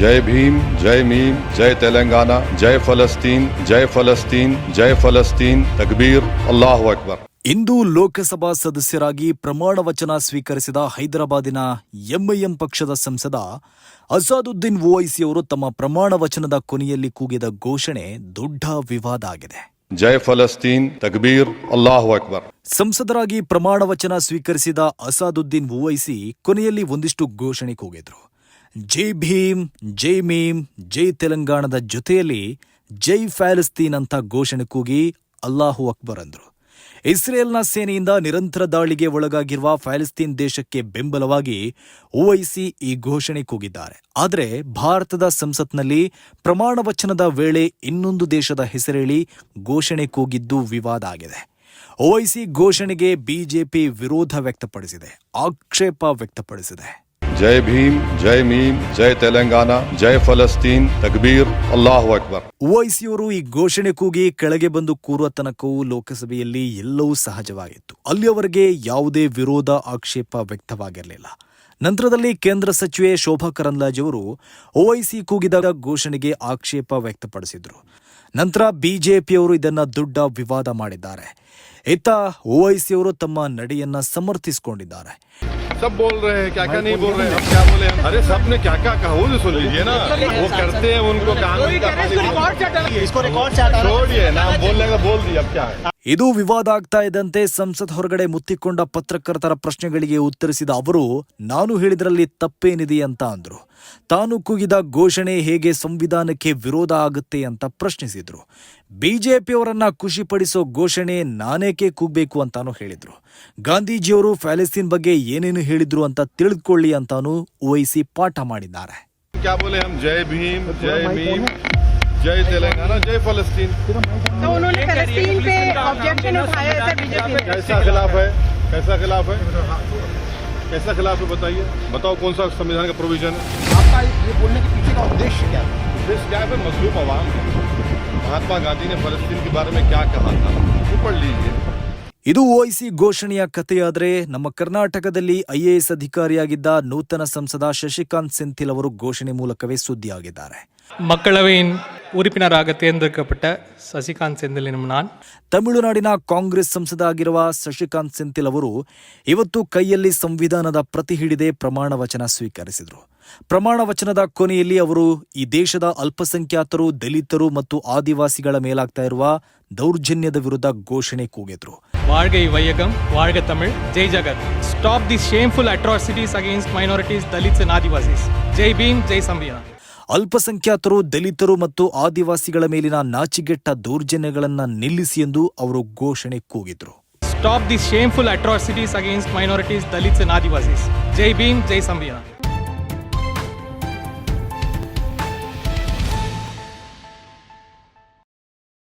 ಜೈ ಭೀಮ್ ಜೈ ಮೀಮ್ ಜೈ ತೆಲಂಗಾಣ ಜೈ ಫಲಸ್ತೀನ್ ಜೈ ಫಲಸ್ತೀನ್ ಜೈ ಫಲಸ್ತೀನ್. ತಕ್ಬೀರ್ ಅಲ್ಲಾಹು ಅಕ್ಬರ್. ಇಂದು ಲೋಕಸಭಾ ಸದಸ್ಯರಾಗಿ ಪ್ರಮಾಣ ವಚನ ಸ್ವೀಕರಿಸಿದ ಹೈದರಾಬಾದಿನ ಎಂಐಎಂ ಪಕ್ಷದ ಸಂಸದ ಅಸಾದುದ್ದೀನ್ ಓವೈಸಿ ಅವರು ತಮ್ಮ ಪ್ರಮಾಣ ವಚನದ ಕೊನೆಯಲ್ಲಿ ಕೂಗಿದ ಘೋಷಣೆ ದೊಡ್ಡ ವಿವಾದ ಆಗಿದೆ. ಜೈ ಫಲಸ್ತೀನ್ ತಕ್ಬೀರ್ ಅಲ್ಲಾಹು ಅಕ್ಬರ್. ಸಂಸದರಾಗಿ ಪ್ರಮಾಣ ವಚನ ಸ್ವೀಕರಿಸಿದ ಅಸಾದುದ್ದೀನ್ ಓವೈಸಿ ಕೊನೆಯಲ್ಲಿ ಒಂದಿಷ್ಟು ಘೋಷಣೆ ಕೂಗಿದ್ರು. ಜೈ ಭೀಮ್, ಜೈ ಮೀಮ್, ಜೈ ತೆಲಂಗಾಣದ ಜೊತೆಯಲ್ಲಿ ಜೈ ಫ್ಯಾಲಿಸ್ತೀನ್ ಅಂತ ಘೋಷಣೆ ಕೂಗಿ ಅಲ್ಲಾಹು ಅಕ್ಬರ್ ಅಂದರು. ಇಸ್ರೇಲ್ನ ಸೇನೆಯಿಂದ ನಿರಂತರ ದಾಳಿಗೆ ಒಳಗಾಗಿರುವ ಫ್ಯಾಲಿಸ್ತೀನ್ ದೇಶಕ್ಕೆ ಬೆಂಬಲವಾಗಿ ಓವೈಸಿ ಈ ಘೋಷಣೆ ಕೂಗಿದ್ದಾರೆ. ಆದರೆ ಭಾರತದ ಸಂಸತ್ನಲ್ಲಿ ಪ್ರಮಾಣ ವಚನದ ವೇಳೆ ಇನ್ನೊಂದು ದೇಶದ ಹೆಸರೇಳಿ ಘೋಷಣೆ ಕೂಗಿದ್ದು ವಿವಾದ ಆಗಿದೆ. ಓವೈಸಿ ಘೋಷಣೆಗೆ ಬಿಜೆಪಿ ವಿರೋಧ ವ್ಯಕ್ತಪಡಿಸಿದೆ, ಆಕ್ಷೇಪ ವ್ಯಕ್ತಪಡಿಸಿದೆ. ಜೈ ಭೀಮ್, ಜೈ ಮೀಮ್, ಜೈ ತೆಲಂಗಾಣ, ಜೈ ಫಲಸ್ತೀನ್, ತಕ್ಬೀರ್, ಅಲ್ಲಾಹು ಅಕ್ಬರ್. ಓವೈಸಿಯವರು ಈ ಘೋಷಣೆ ಕೂಗಿ ಕೆಳಗೆ ಬಂದು ಕೂರುವ ತನಕವೂ ಲೋಕಸಭೆಯಲ್ಲಿ ಎಲ್ಲವೂ ಸಹಜವಾಗಿತ್ತು. ಅಲ್ಲಿಯವರೆಗೆ ಯಾವುದೇ ವಿರೋಧ ಆಕ್ಷೇಪ ವ್ಯಕ್ತವಾಗಿರಲಿಲ್ಲ. ನಂತರದಲ್ಲಿ ಕೇಂದ್ರ ಸಚಿವೆ ಶೋಭಾ ಕರಂದ್ಲಾಜ್ ಅವರು ಓವೈಸಿ ಕೂಗಿದಾಗ ಘೋಷಣೆಗೆ ಆಕ್ಷೇಪ ವ್ಯಕ್ತಪಡಿಸಿದರು. ನಂತರ ಬಿಜೆಪಿಯವರು ಇದನ್ನ ದೊಡ್ಡ ವಿವಾದ ಮಾಡಿದ್ದಾರೆ ಇತ್ತ ಓವೈಸಿ ಅವರು ತಮ್ಮ ನಡೆಯನ್ನ ಸಮರ್ಥಿಸಿಕೊಂಡಿದ್ದಾರೆ सब बोल रहे हैं क्या क्या नहीं बोल रहे हैं हम क्या बोले अरे सब ने क्या क्या कहा वो तो सुन लीजिए ना वो करते हैं उनको कानून का पालन इसको रिकॉर्ड से हटाना छोड़िए ना हम बोलने का बोल दिए अब क्या है ಇದು ವಿವಾದ ಆಗ್ತಾ ಇದ್ದಂತೆ ಸಂಸತ್ ಹೊರಗಡೆ ಮುತ್ತಿಕೊಂಡ ಪತ್ರಕರ್ತರ ಪ್ರಶ್ನೆಗಳಿಗೆ ಉತ್ತರಿಸಿದ ಅವರು ನಾನು ಹೇಳಿದ್ರಲ್ಲಿ ತಪ್ಪೇನಿದೆ ಅಂತ ಅಂದ್ರು. ತಾನು ಕೂಗಿದ ಘೋಷಣೆ ಹೇಗೆ ಸಂವಿಧಾನಕ್ಕೆ ವಿರೋಧ ಆಗುತ್ತೆ ಅಂತ ಪ್ರಶ್ನಿಸಿದ್ರು. ಬಿಜೆಪಿಯವರನ್ನ ಖುಷಿಪಡಿಸೋ ಘೋಷಣೆ ನಾನೇಕೆ ಕೂಗಬೇಕು ಅಂತಾನು ಹೇಳಿದ್ರು. ಗಾಂಧೀಜಿಯವರು ಫ್ಯಾಲೆಸ್ತೀನ್ ಬಗ್ಗೆ ಏನೇನು ಹೇಳಿದ್ರು ಅಂತ ತಿಳಿದುಕೊಳ್ಳಿ ಅಂತಾನು ಓಹಿಸಿ ಪಾಠ ಮಾಡಿದ್ದಾರೆ. ಜಯ ಭೀಮ್ ಜಯ ಭೀಮ್ ತೆಲಂಗಾಣ ಜಯ ಫಲಸ್ತೀನ್. ऑब्जेक्शन उठाया है बीजेपी कैसा खिलाफ है? कैसा खिलाफ है? कैसा खिलाफ है बताइए। बताओ कौन सा संविधान का प्रोविज़न है? आपका ये बोलने के पीछे का उद्देश्य क्या है? उद्देश्य क्या है मजलूम आवाम महात्मा गांधी ने फलस्तीन के बारे में क्या कहा था? वो पढ़ लीजिए। ಇದು ಓಐಸಿ ಘೋಷಣೆಯ ಕಥೆಯಾದರೆ ನಮ್ಮ ಕರ್ನಾಟಕದಲ್ಲಿ ಐಎಎಸ್ ಅಧಿಕಾರಿಯಾಗಿದ್ದ ನೂತನ ಸಂಸದ ಶಶಿಕಾಂತ್ ಸೆಂಥಿಲ್ ಅವರು ಘೋಷಣೆ ಮೂಲಕವೇ ಸುದ್ದಿಯಾಗಿದ್ದಾರೆ. ಉರಿಪಿನರಾಗ ತೇಂದ್ರಕಪಟ್ಟ ಸಸಿಕಾಂತ್ ಸೆಂಥಿಲ್ ನಾನು ತಮಿಳುನಾಡಿನ ಕಾಂಗ್ರೆಸ್ ಸಂಸದ ಆಗಿರುವ ಸಸಿಕಾಂತ್ ಸೆಂಥಿಲ್ ಅವರು ಇವತ್ತು ಕೈಯಲ್ಲಿ ಸಂವಿಧಾನದ ಪ್ರತಿ ಹಿಡಿದೇ ಪ್ರಮಾಣ ವಚನ ಸ್ವೀಕರಿಸಿದರು. ಪ್ರಮಾಣ ವಚನದ ಕೊನೆಯಲ್ಲಿ ಅವರು ಈ ದೇಶದ ಅಲ್ಪಸಂಖ್ಯಾತರು ದಲಿತರು ಮತ್ತು ಆದಿವಾಸಿಗಳ ಮೇಲಾಗ್ತಾ ಇರುವ ದೌರ್ಜನ್ಯದ ವಿರುದ್ಧ ಘೋಷಣೆ ಕೂಗಿದ್ರು. ವಾಳ್ಗ ವೈಯಗಂ ವಾಳ್ಗ ತಮಿಳ್ ಜೈ ಜಗತ್ stop the shameful atrocities against minorities Dalits Adivasis ಜೈ ಭೀಮ್ ಜೈ ಸಂವಿಧಾನ ಅಲ್ಪಸಂಖ್ಯಾತರು, ದಲಿತರು ಮತ್ತು ಆದಿವಾಸಿಗಳ ಮೇಲಿನ ನಾಚಿಗೆಟ್ಟ ದೌರ್ಜನ್ಯಗಳನ್ನು ನಿಲ್ಲಿಸಿ ಎಂದು ಅವರು ಘೋಷಣೆ ಕೂಗಿದ್ರು. Stop the shameful atrocities against minorities Dalits Adivasis ಜೈ ಭೀಮ್ ಜೈ ಸಂವಿಧಾನ